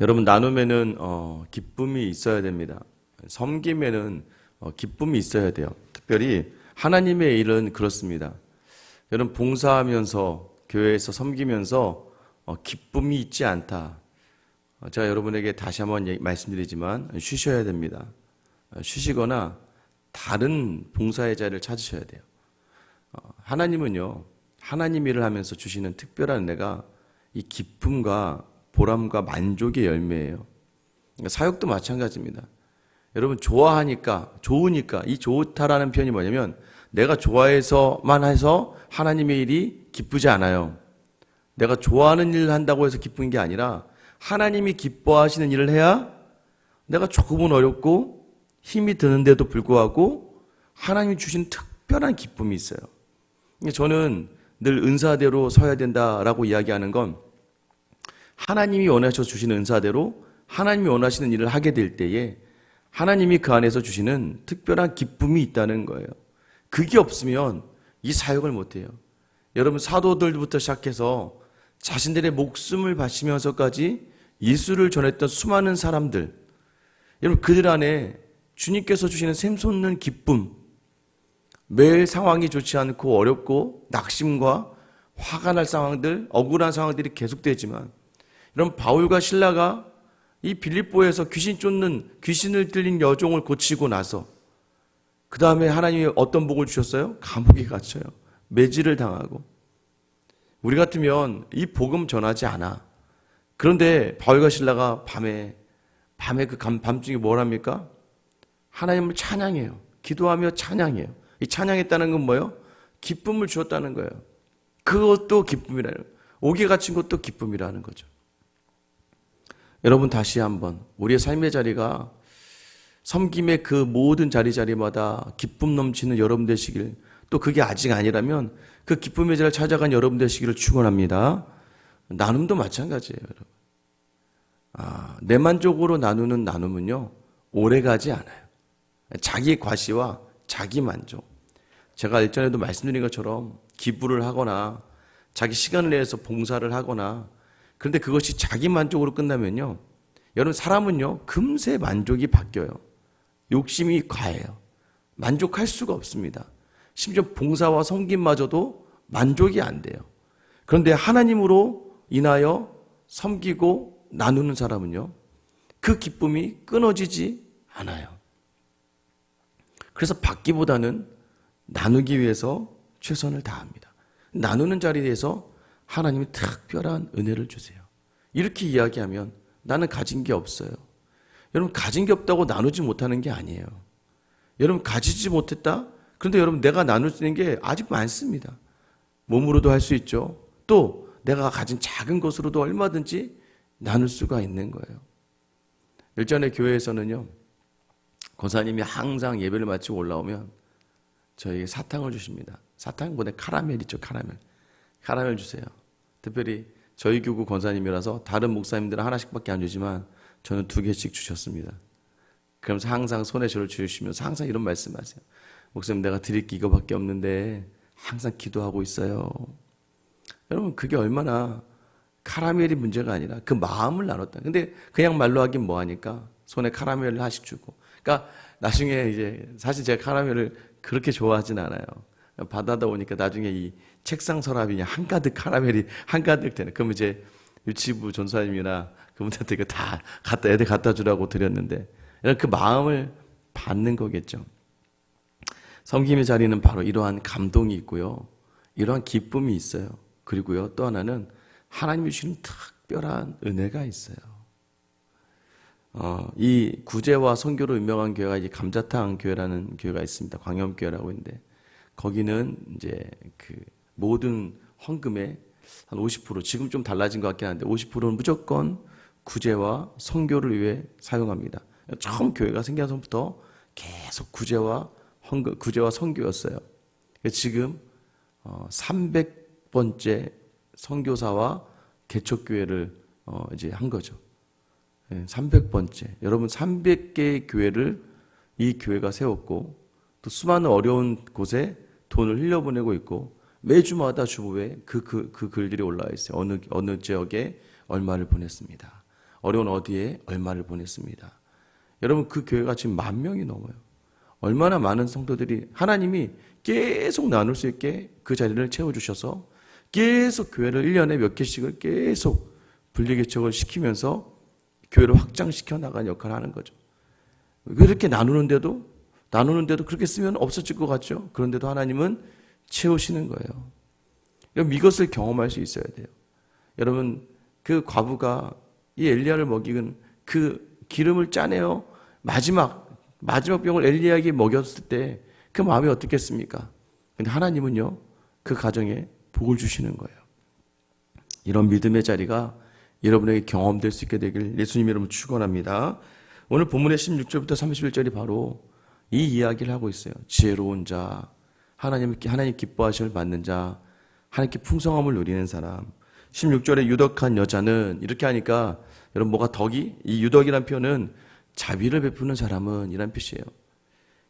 여러분 나눔에는 어, 기쁨이 있어야 됩니다. 섬김에는 어, 기쁨이 있어야 돼요. 특별히 하나님의 일은 그렇습니다. 여러분 봉사하면서 교회에서 섬기면서 어, 기쁨이 있지 않다. 어, 제가 여러분에게 다시 한번 말씀드리지만 쉬셔야 됩니다. 어, 쉬시거나 다른 봉사의 자리를 찾으셔야 돼요. 어, 하나님은요, 하나님 일을 하면서 주시는 특별한 은혜가 이 기쁨과 보람과 만족의 열매예요. 그러니까 사역도 마찬가지입니다. 여러분 좋아하니까 좋으니까 이 좋다라는 표현이 뭐냐면 내가 좋아해서만 해서 하나님의 일이 기쁘지 않아요. 내가 좋아하는 일을 한다고 해서 기쁜 게 아니라 하나님이 기뻐하시는 일을 해야 내가 조금은 어렵고 힘이 드는데도 불구하고 하나님이 주신 특별한 기쁨이 있어요. 그러니까 저는 늘 은사대로 서야 된다라고 이야기하는 건 하나님이 원하셔 주시는 은사대로 하나님이 원하시는 일을 하게 될 때에 하나님이 그 안에서 주시는 특별한 기쁨이 있다는 거예요. 그게 없으면 이 사역을 못 해요. 여러분 사도들부터 시작해서 자신들의 목숨을 바치면서까지 예수를 전했던 수많은 사람들 여러분 그들 안에 주님께서 주시는 샘솟는 기쁨 매일 상황이 좋지 않고 어렵고 낙심과 화가 날 상황들, 억울한 상황들이 계속되지만 이런 바울과 신라가 이 빌립보에서 귀신 쫓는 귀신을 들린 여종을 고치고 나서 그 다음에 하나님이 어떤 복을 주셨어요? 감옥에 갇혀요. 매질을 당하고 우리 같으면 이 복음 전하지 않아. 그런데 바울과 신라가 밤에 밤에 그 감- 밤중에 뭘 합니까? 하나님을 찬양해요. 기도하며 찬양해요. 이 찬양했다는 건 뭐예요? 기쁨을 주었다는 거예요. 그것도 기쁨이라는 거예요. 옥에 갇힌 것도 기쁨이라는 거죠. 여러분 다시 한번 우리의 삶의 자리가 섬김의 그 모든 자리 자리마다 기쁨 넘치는 여러분 되시길 또 그게 아직 아니라면 그 기쁨의 자리를 찾아간 여러분 되시기를 축원합니다. 나눔도 마찬가지예요, 여러분. 아, 내 만족으로 나누는 나눔은요 오래 가지 않아요. 자기 과시와 자기 만족. 제가 일전에도 말씀드린 것처럼 기부를 하거나 자기 시간을 내서 봉사를 하거나 그런데 그것이 자기 만족으로 끝나면요. 여러분 사람은요. 금세 만족이 바뀌어요. 욕심이 과해요. 만족할 수가 없습니다. 심지어 봉사와 섬김마저도 만족이 안 돼요. 그런데 하나님으로 인하여 섬기고 나누는 사람은요. 그 기쁨이 끊어지지 않아요. 그래서 받기보다는 나누기 위해서 최선을 다합니다. 나누는 자리에서 하나님이 특별한 은혜를 주세요. 이렇게 이야기하면 나는 가진 게 없어요. 여러분 가진 게 없다고 나누지 못하는 게 아니에요. 여러분 가지지 못했다? 그런데 여러분 내가 나눌 수 있는 게 아직 많습니다. 몸으로도 할 수 있죠. 또 내가 가진 작은 것으로도 얼마든지 나눌 수가 있는 거예요. 일전에 교회에서는요. 권사님이 항상 예배를 마치고 올라오면 저에게 사탕을 주십니다. 사탕보다 카라멜 있죠, 카라멜. 카라멜 주세요. 특별히 저희 교구 권사님이라서 다른 목사님들은 하나씩밖에 안 주지만 저는 두 개씩 주셨습니다. 그러면서 항상 손에 저를 주시면서 항상 이런 말씀하세요. 목사님 내가 드릴 게 이거밖에 없는데 항상 기도하고 있어요. 여러분 그게 얼마나 카라멜이 문제가 아니라 그 마음을 나눴다. 근데 그냥 말로 하긴 뭐하니까 손에 카라멜을 하나씩 주고. 그러니까 나중에 이제 사실 제가 카라멜을 그렇게 좋아하진 않아요. 받아다 오니까 나중에 이 책상 서랍이 한가득 카라멜이 한가득 되는. 그럼 이제 유치부 전사님이나 그분한테 이거 다 갖다 애들 갖다 주라고 드렸는데 그 마음을 받는 거겠죠. 섬김의 자리는 바로 이러한 감동이 있고요. 이러한 기쁨이 있어요. 그리고요, 또 하나는 하나님이 주시는 특별한 은혜가 있어요. 어, 이 구제와 선교로 유명한 교회가 이제 감자탕 교회라는 교회가 있습니다. 광염교회라고 있는데 거기는 이제 그 모든 헌금의 한 50% 지금 좀 달라진 것 같긴 한데 50%는 무조건 구제와 선교를 위해 사용합니다. 처음 교회가 생겨서부터 계속 구제와 헌금, 구제와 선교였어요. 지금 어, 300번째 선교사와 개척교회를 어, 이제 한 거죠. 예, 300번째. 여러분 300개의 교회를 이 교회가 세웠고 또 수많은 어려운 곳에 돈을 흘려보내고 있고 매주마다 주보에 그, 그, 그 글들이 올라와 있어요. 어느, 어느 지역에 얼마를 보냈습니다. 어려운 어디에 얼마를 보냈습니다. 여러분 그 교회가 지금 만 명이 넘어요. 얼마나 많은 성도들이 하나님이 계속 나눌 수 있게 그 자리를 채워주셔서 계속 교회를 1년에 몇 개씩을 계속 분리개척을 시키면서 교회를 확장시켜 나간 역할을 하는 거죠. 그렇게 나누는데도 나누는데도 그렇게 쓰면 없어질 것 같죠. 그런데도 하나님은 채우시는 거예요. 여러분 이것을 경험할 수 있어야 돼요. 여러분 그 과부가 이 엘리야를 먹이는 그 기름을 짜내어 마지막 마지막 병을 엘리야에게 먹였을 때 그 마음이 어떻겠습니까? 근데 하나님은요 그 가정에 복을 주시는 거예요. 이런 믿음의 자리가 여러분에게 경험될 수 있게 되길 예수님 이름으로 축원합니다. 오늘 본문의 16절부터 31절이 바로 이 이야기를 하고 있어요. 지혜로운 자, 하나님 하나님 기뻐하심을 받는 자, 하나님께 풍성함을 누리는 사람. 16절에 유덕한 여자는 이렇게 하니까 여러분 뭐가 덕이 이 유덕이란 표현은 자비를 베푸는 사람은 이란 뜻이에요.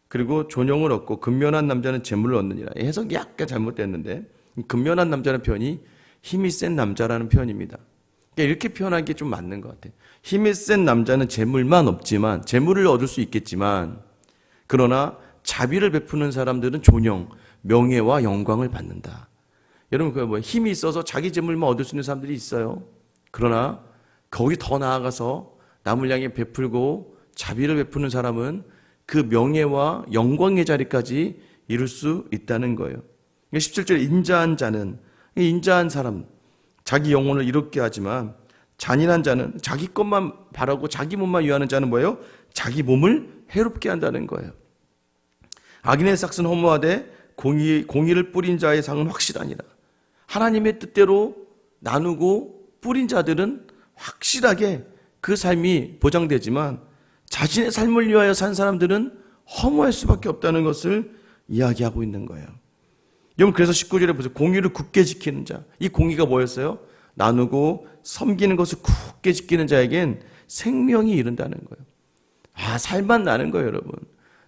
그리고 존영을 얻고 근면한 남자는 재물을 얻느니라. 해석이 약간 잘못됐는데 근면한 남자는 표현이 힘이 센 남자라는 표현입니다. 그러니까 이렇게 표현하는 게좀 맞는 것 같아요. 힘이 센 남자는 재물만 없지만 재물을 얻을 수 있겠지만 그러나 자비를 베푸는 사람들은 존영, 명예와 영광을 받는다. 여러분 그뭐 힘이 있어서 자기 재물만 얻을 수 있는 사람들이 있어요. 그러나 거기 더 나아가서 남을 향해 베풀고 자비를 베푸는 사람은 그 명예와 영광의 자리까지 이룰 수 있다는 거예요. 17절에 인자한 자는 이 인자한 사람 자기 영혼을 이롭게 하지만 잔인한 자는 자기 것만 바라고 자기 몸만 위하는 자는 뭐예요? 자기 몸을 해롭게 한다는 거예요. 악인의 삭은 허무하되 공의, 공의를 뿌린 자의 상은 확실하니라. 하나님의 뜻대로 나누고 뿌린 자들은 확실하게 그 삶이 보장되지만 자신의 삶을 위하여 산 사람들은 허무할 수밖에 없다는 것을 이야기하고 있는 거예요. 여러분 그래서 19절에 보세요. 공의를 굳게 지키는 자. 이 공의가 뭐였어요? 나누고 섬기는 것을 굳게 지키는 자에겐 생명이 이른다는 거예요. 아, 살만 나는 거예요, 여러분.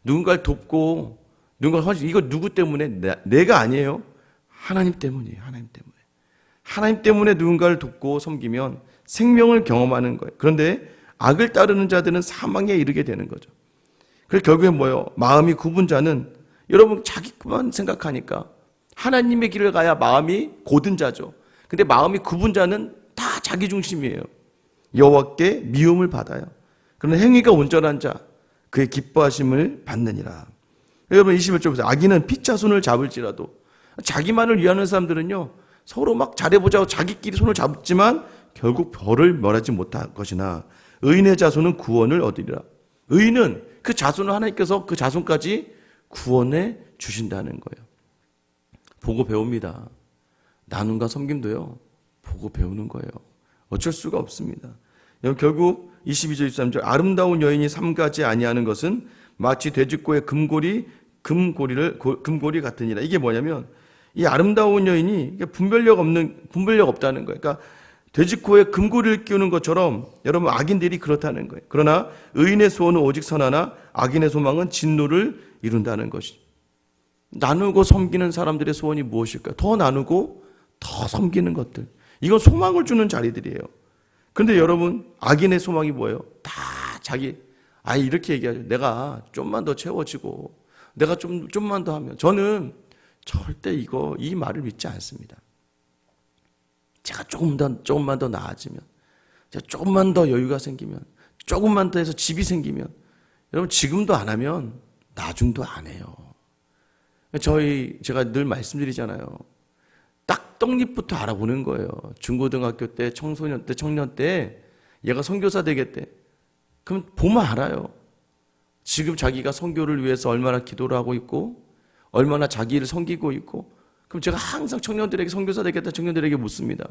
누군가를 돕고 누군가 헌신 이거 누구 때문에 내 가 아니에요. 하나님 때문이에요. 하나님 때문에. 하나님 때문에 누군가를 돕고 섬기면 생명을 경험하는 거예요. 그런데 악을 따르는 자들은 사망에 이르게 되는 거죠. 그래서 결국에 뭐예요? 마음이 굽은 자는 여러분 자기만 생각하니까 하나님의 길을 가야 마음이 고든 자죠. 근데 마음이 굽은 자는 다 자기 중심이에요. 여호와께 미움을 받아요. 그러나 행위가 온전한 자 그의 기뻐하심을 받느니라. 여러분 21절 보세요. 악인은 피자손을 잡을지라도 자기만을 위하는 사람들은요. 서로 막 잘해보자고 자기끼리 손을 잡지만 결국 벌을 멸하지 못할 것이나 의인의 자손은 구원을 얻으리라. 의인은 그 자손을 하나님께서 그 자손까지 구원해 주신다는 거예요. 보고 배웁니다. 나눔과 섬김도요. 보고 배우는 거예요. 어쩔 수가 없습니다. 결국 22절 23절 아름다운 여인이 삼가지 아니하는 것은 마치 돼지꼬의 금고리 금고리를 금고리 같으니라. 이게 뭐냐면 이 아름다운 여인이 분별력 없는 분별력 없다는 거예요. 그러니까 돼지코에 금고리를 끼우는 것처럼 여러분 악인들이 그렇다는 거예요. 그러나 의인의 소원은 오직 선하나 악인의 소망은 진노를 이룬다는 것이. 나누고 섬기는 사람들의 소원이 무엇일까요? 더 나누고 더 섬기는 것들. 이건 소망을 주는 자리들이에요. 그런데 여러분 악인의 소망이 뭐예요? 다 자기 아 이렇게 얘기하죠. 내가 좀만 더 채워지고 내가 좀 좀만 더 하면 저는 절대 이거 이 말을 믿지 않습니다. 제가 조금 더 조금만 더 나아지면 제가 조금만 더 여유가 생기면 조금만 더 해서 집이 생기면 여러분 지금도 안 하면 나중도 안 해요. 저희 제가 늘 말씀드리잖아요. 딱 떡잎부터 알아보는 거예요. 중고등학교 때, 청소년 때, 청년 때 얘가 선교사 되겠대. 그럼 보면 알아요. 지금 자기가 선교를 위해서 얼마나 기도를 하고 있고 얼마나 자기를 섬기고 있고 그럼 제가 항상 청년들에게 선교사 되겠다 청년들에게 묻습니다.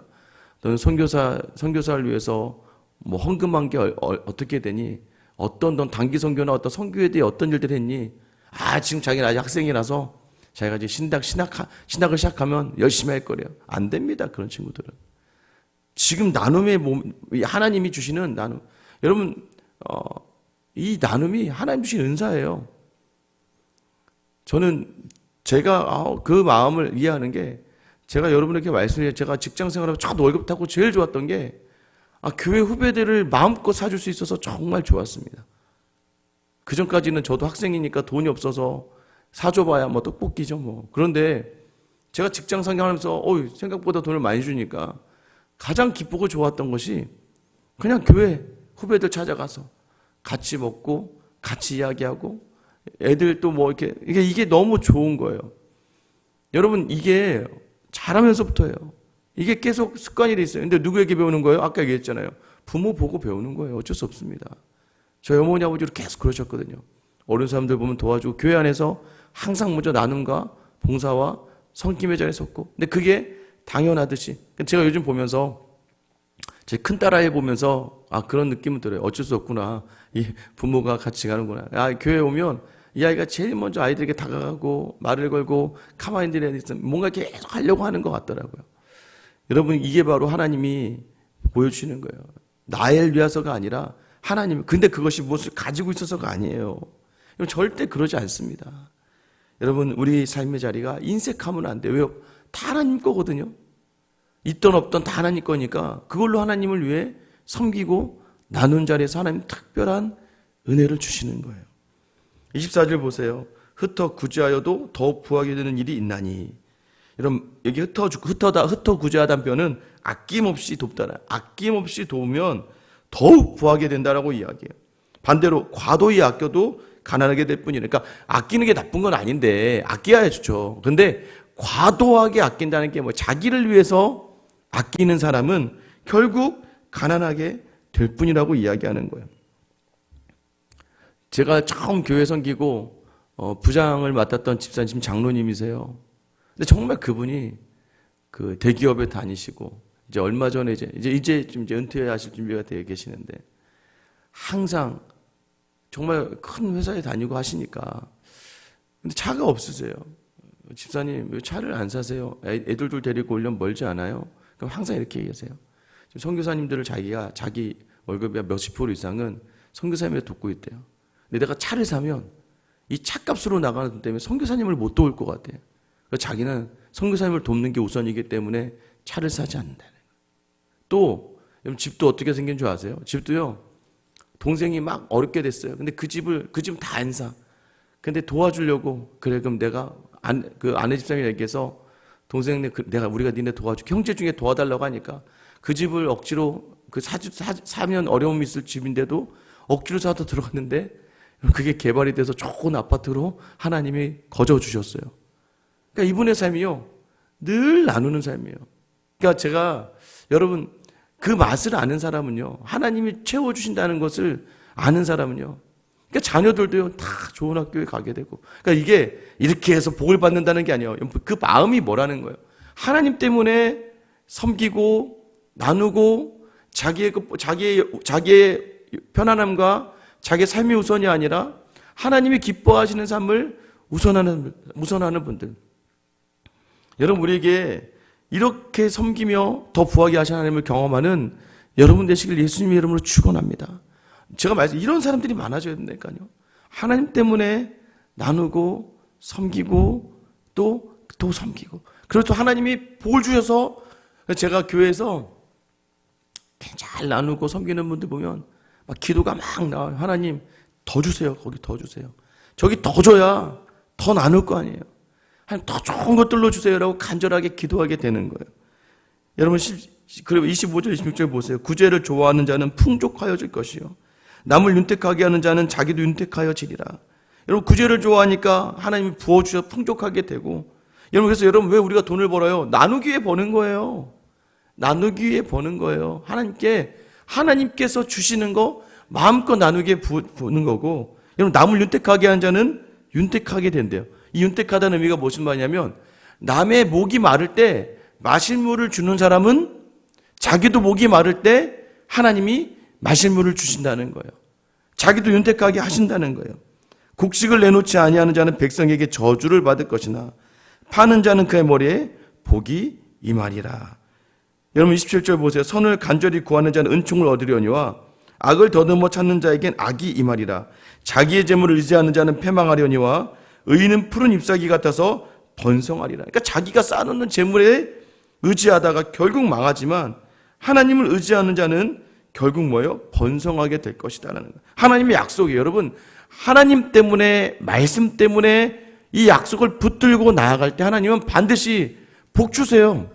너는 선교사 선교사를 위해서 뭐 헌금한 게 어, 떻게 되니? 어떤 넌 단기 선교나 어떤 선교에 대해 어떤 일들 했니? 아 지금 자기는 아직 학생이라서 자기가 이제 신학 신학 신학을 시작하면 열심히 할 거래요. 안 됩니다 그런 친구들은. 지금 나눔의 몸 하나님이 주시는 나눔 여러분 어, 이 나눔이 하나님 주신 은사예요. 저는 제가 아, 그 마음을 이해하는 게 제가 여러분에게 말씀드려 제가 직장 생활하고 첫 월급 타고 제일 좋았던 게 아, 교회 후배들을 마음껏 사줄 수 있어서 정말 좋았습니다. 그 전까지는 저도 학생이니까 돈이 없어서 사줘봐야 뭐 떡볶이죠 뭐. 그런데 제가 직장 생활하면서 어 생각보다 돈을 많이 주니까 가장 기쁘고 좋았던 것이 그냥 교회 후배들 찾아가서 같이 먹고 같이 이야기하고 애들 또 뭐 이렇게 이게 이게 너무 좋은 거예요. 여러분 이게 잘하면서부터예요. 이게 계속 습관이 돼 있어요. 근데 누구에게 배우는 거예요? 아까 얘기했잖아요. 부모 보고 배우는 거예요. 어쩔 수 없습니다. 저희 어머니 아버지도 계속 그러셨거든요. 어른 사람들 보면 도와주고 교회 안에서 항상 먼저 나눔과 봉사와 성김의 자리에 섰고 근데 그게 당연하듯이 제가 요즘 보면서 제 큰 딸아이 보면서 아 그런 느낌은 들어요. 어쩔 수 없구나. 이 부모가 같이 가는구나. 아 교회 오면 이 아이가 제일 먼저 아이들에게 다가가고 말을 걸고 가만히 있으면 뭔가 계속 하려고 하는 것 같더라고요. 여러분 이게 바로 하나님이 보여주시는 거예요. 나를 위해서가 아니라 하나님. 근데 그것이 무엇을 가지고 있어서가 아니에요. 절대 그러지 않습니다. 여러분 우리 삶의 자리가 인색하면 안 돼요. 왜요? 다 하나님 거거든요. 있던 없던 다 하나님 거니까 그걸로 하나님을 위해 섬기고 나눈 자리에서 하나님 특별한 은혜를 주시는 거예요. 24절 보세요. 흩어 구제하여도 더욱 부하게 되는 일이 있나니. 여러분 여기 흩어 흩어다 흩어 구제하다는 표현은 아낌없이 돕다라. 아낌없이 도우면 더욱 부하게 된다라고 이야기해요. 반대로 과도히 아껴도 가난하게 될 뿐이니까 그러니까 아끼는 게 나쁜 건 아닌데 아껴야 좋죠. 근데 과도하게 아낀다는 게 뭐 자기를 위해서 아끼는 사람은 결국 가난하게 될 뿐이라고 이야기하는 거예요. 제가 처음 교회 섬기고 어, 부장을 맡았던 집사님 장로님이세요. 근데 정말 그분이 그 대기업에 다니시고 이제 얼마 전에 이제 이제 이제 좀 이제 은퇴하실 준비가 되어 계시는데 항상 정말 큰 회사에 다니고 하시니까 근데 차가 없으세요. 집사님 왜 차를 안 사세요? 애- 애들도 데리고 오려면 멀지 않아요? 그럼 항상 이렇게 얘기하세요. 선교사님들을 자기가 자기 월급의 몇십 프로 이상은 선교사님에 돕고 있대요. 근데 내가 차를 사면 이 차값으로 나가는 돈 때문에 선교사님을 못 도울 것 같아요. 그래서 자기는 선교사님을 돕는 게 우선이기 때문에 차를 사지 않는다는 거예요. 또 집도 어떻게 생긴 줄 아세요? 집도요. 동생이 막 어렵게 됐어요. 근데 그 집을 그 집은 다안 사. 근데 도와주려고 그래 그럼 내가 안, 그 아내 집사람이 얘기해서 동생네 그, 내가 우리가 니네 도와줄게 형제 중에 도와달라고 하니까 그 집을 억지로 그 사집 사, 사면 어려움이 있을 집인데도 억지로 사서 들어갔는데 그게 개발이 돼서 좋은 아파트로 하나님이 거저 주셨어요. 그러니까 이분의 삶이요. 늘 나누는 삶이에요. 그러니까 제가 여러분 그 맛을 아는 사람은요. 하나님이 채워 주신다는 것을 아는 사람은요. 그러니까 자녀들도요. 다 좋은 학교에 가게 되고. 그러니까 이게 이렇게 해서 복을 받는다는 게 아니에요. 그 마음이 뭐라는 거예요? 하나님 때문에 섬기고 나누고 자기의 그- 자기의 자기의 편안함과 자기의 삶이 우선이 아니라 하나님이 기뻐하시는 삶을 우선하는 우선하는 분들 여러분 우리에게 이렇게 섬기며 더 부하게 하신 하나님을 경험하는 여러분 되시길 예수님의 이름으로 축원합니다. 제가 말씀 이런 사람들이 많아져야 된다니까요. 하나님 때문에 나누고 섬기고 또또 섬기고 그리고 또 하나님이 복을 주셔서 제가 교회에서 잘 나누고 섬기는 분들 보면 막 기도가 막 나와요. 하나님 더 주세요. 거기 더 주세요. 저기 더 줘야 더 나눌 거 아니에요. 하나님 더 좋은 것들로 주세요라고 간절하게 기도하게 되는 거예요. 여러분 그리고 25절 26절 보세요. 구제를 좋아하는 자는 풍족하여질 것이요. 남을 윤택하게 하는 자는 자기도 윤택하여지리라. 여러분 구제를 좋아하니까 하나님이 부어 주셔 풍족하게 되고 여러분 그래서 여러분 왜 우리가 돈을 벌어요? 나누기 위해 버는 거예요. 나누기 위해 버는 거예요. 하나님께 하나님께서 주시는 거 마음껏 나누게 부, 부는 거고 여러분 남을 윤택하게 한 자는 윤택하게 된대요. 이 윤택하다는 의미가 무슨 말이냐면 남의 목이 마를 때 마실 물을 주는 사람은 자기도 목이 마를 때 하나님이 마실 물을 주신다는 거예요. 자기도 윤택하게 하신다는 거예요. 곡식을 내놓지 아니하는 자는 백성에게 저주를 받을 것이나 파는 자는 그의 머리에 복이 임하리라. 여러분 27절 보세요. 선을 간절히 구하는 자는 은총을 얻으려니와 악을 더듬어 찾는 자에겐 악이 임하리라. 자기의 재물을 의지하는 자는 패망하려니와 의인은 푸른 잎사귀 같아서 번성하리라. 그러니까 자기가 쌓아놓는 재물에 의지하다가 결국 망하지만 하나님을 의지하는 자는 결국 뭐예요? 번성하게 될 것이다라는 거예요. 하나님의 약속이에요. 여러분, 하나님 때문에 말씀 때문에 이 약속을 붙들고 나아갈 때 하나님은 반드시 복 주세요.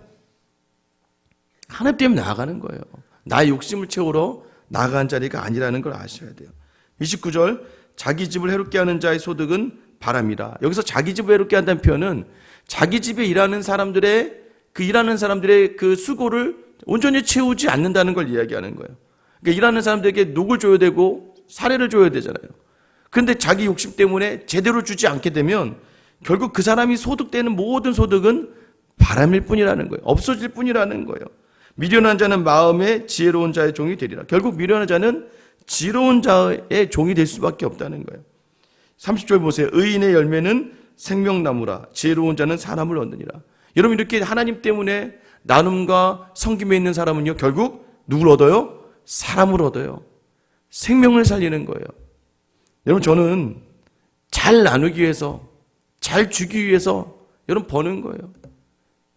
하나님 때문에 나아가는 거예요. 나의 욕심을 채우러 나아간 자리가 아니라는 걸 아셔야 돼요. 29절 자기 집을 해롭게 하는 자의 소득은 바람이라. 여기서 자기 집을 해롭게 한다는 표현은 자기 집에 일하는 사람들의 그 일하는 사람들의 그 수고를 온전히 채우지 않는다는 걸 이야기하는 거예요. 그러니까 일하는 사람들에게 녹을 줘야 되고 사례를 줘야 되잖아요. 그런데 자기 욕심 때문에 제대로 주지 않게 되면 결국 그 사람이 소득되는 모든 소득은 바람일 뿐이라는 거예요. 없어질 뿐이라는 거예요. 미련한 자는 마음에 지혜로운 자의 종이 되리라. 결국 미련한 자는 지혜로운 자의 종이 될 수밖에 없다는 거예요. 30절 보세요. 의인의 열매는 생명나무라. 지혜로운 자는 사람을 얻느니라. 여러분 이렇게 하나님 때문에 나눔과 성김에 있는 사람은요. 결국 누굴 얻어요? 사람을 얻어요. 생명을 살리는 거예요. 여러분 저는 잘 나누기 위해서 잘 주기 위해서 여러분 버는 거예요.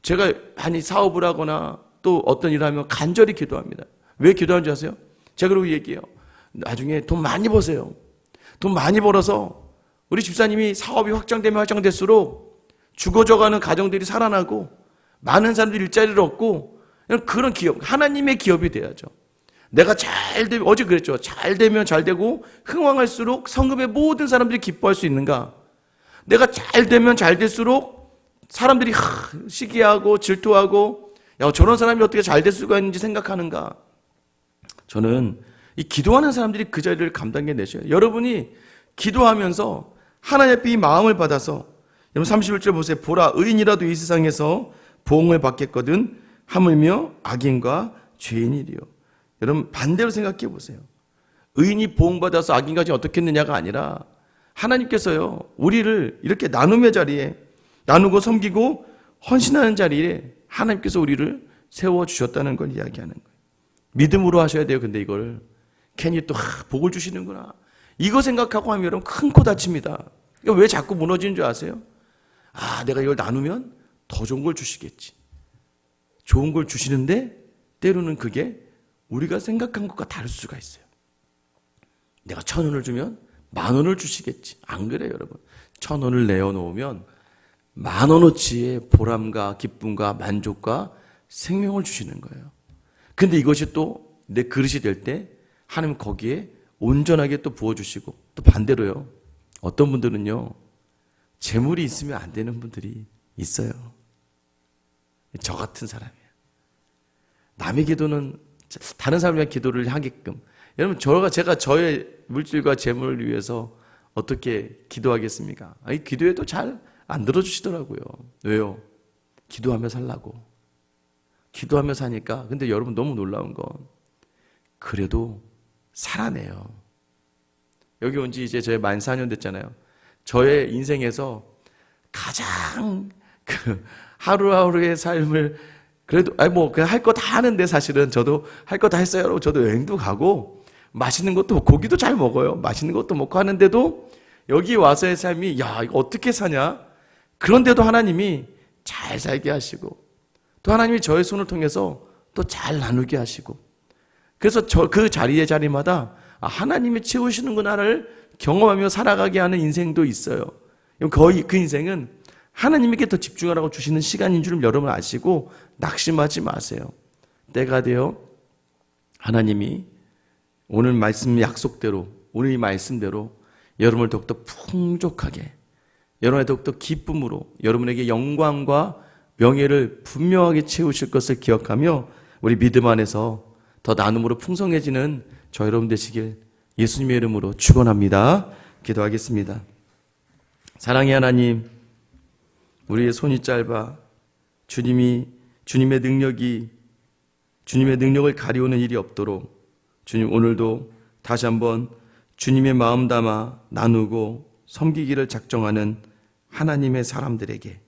제가 아니 사업을 하거나 또 어떤 일을 하면 간절히 기도합니다. 왜 기도하는지 아세요? 제가 그러고 얘기해요. 나중에 돈 많이 버세요. 돈 많이 벌어서 우리 집사님이 사업이 확장되면 확장될수록 죽어져가는 가정들이 살아나고 많은 사람들이 일자리를 얻고 그런 기업, 하나님의 기업이 돼야죠. 내가 잘 되면, 어제 그랬죠. 잘 되면 잘 되고 흥왕할수록 성급의 모든 사람들이 기뻐할 수 있는가? 내가 잘 되면 잘 될수록 사람들이 하, 시기하고 질투하고 야, 저런 사람이 어떻게 잘 될 수가 있는지 생각하는가? 저는 이 기도하는 사람들이 그 자리를 감당해 내셔요. 여러분이 기도하면서 하나님 앞에 이 마음을 받아서 여러분 31절 보세요. 보라 의인이라도 이 세상에서 보응을 받겠거든 하물며 악인과 죄인이리요. 여러분 반대로 생각해 보세요. 의인이 보응받아서 악인까지 어떻게 했느냐가 아니라 하나님께서요. 우리를 이렇게 나눔의 자리에 나누고 섬기고 헌신하는 자리에 하나님께서 우리를 세워 주셨다는 걸 이야기하는 거예요. 믿음으로 하셔야 돼요. 근데 이걸 괜히 또 하, 복을 주시는구나. 이거 생각하고 하면 여러분 큰 코 다칩니다. 왜 자꾸 무너지는 줄 아세요? 아, 내가 이걸 나누면 더 좋은 걸 주시겠지. 좋은 걸 주시는데 때로는 그게 우리가 생각한 것과 다를 수가 있어요. 내가 천 원을 주면 만 원을 주시겠지. 안 그래요, 여러분. 천 원을 내어놓으면 만 원어치의 보람과 기쁨과 만족과 생명을 주시는 거예요. 근데 이것이 또 내 그릇이 될 때 하나님 거기에 온전하게 또 부어주시고 또 반대로요. 어떤 분들은요. 재물이 있으면 안 되는 분들이 있어요. 저 같은 사람이에요. 남의 기도는 다른 사람의 기도를 하게끔 여러분 저가 제가 저의 물질과 재물을 위해서 어떻게 기도하겠습니까? 아니 기도해도 잘 안 들어주시더라고요. 왜요? 기도하며 살라고. 기도하며 사니까 근데 여러분 너무 놀라운 건 그래도 살아내요. 여기 온 지 이제 저의 만 4년 됐잖아요. 저의 인생에서 가장 그 하루하루의 삶을 그래도 아니 뭐할 거 다 하는데 사실은 저도 할 거 다 했어요. 여러분 저도 여행도 가고 맛있는 것도 고기도 잘 먹어요. 맛있는 것도 먹고 하는데도 여기 와서의 삶이 야 이거 어떻게 사냐? 그런데도 하나님이 잘 살게 하시고 또 하나님이 저의 손을 통해서 또 잘 나누게 하시고 그래서 저 그 자리의 자리마다 아, 하나님이 채우시는구나를 경험하며 살아가게 하는 인생도 있어요. 거의 그 인생은 하나님에게 더 집중하라고 주시는 시간인 줄 여러분 아시고 낙심하지 마세요. 때가 되어 하나님이 오늘 말씀 약속대로 오늘 이 말씀대로 여러분을 더욱더 풍족하게 여러분의 더욱더 기쁨으로 여러분에게 영광과 명예를 분명하게 채우실 것을 기억하며 우리 믿음 안에서 더 나눔으로 풍성해지는 저 여러분 되시길 예수님의 이름으로 축원합니다. 기도하겠습니다. 사랑의 하나님, 우리의 손이 짧아 주님이 주님의 능력이 주님의 능력을 가리우는 일이 없도록 주님 오늘도 다시 한번 주님의 마음 담아 나누고 섬기기를 작정하는 하나님의 사람들에게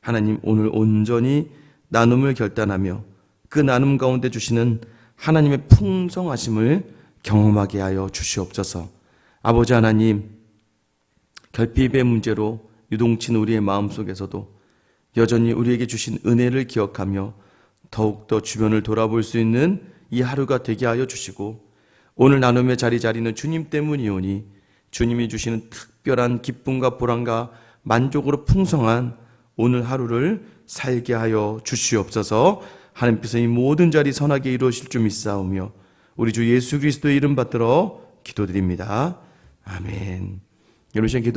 하나님 오늘 온전히 나눔을 결단하며 그 나눔 가운데 주시는 하나님의 풍성하심을 경험하게 하여 주시옵소서. 아버지 하나님, 결핍의 문제로 유동친 우리의 마음 속에서도 여전히 우리에게 주신 은혜를 기억하며 더욱더 주변을 돌아볼 수 있는 이 하루가 되게 하여 주시고 오늘 나눔의 자리 자리는 주님 때문이오니 주님이 주시는 특별한 기쁨과 보람과 만족으로 풍성한 오늘 하루를 살게 하여 주시옵소서 하나님께서 이 모든 자리 선하게 이루어질 줄 믿사오며 우리 주 예수 그리스도의 이름 받들어 기도드립니다. 아멘. 여러분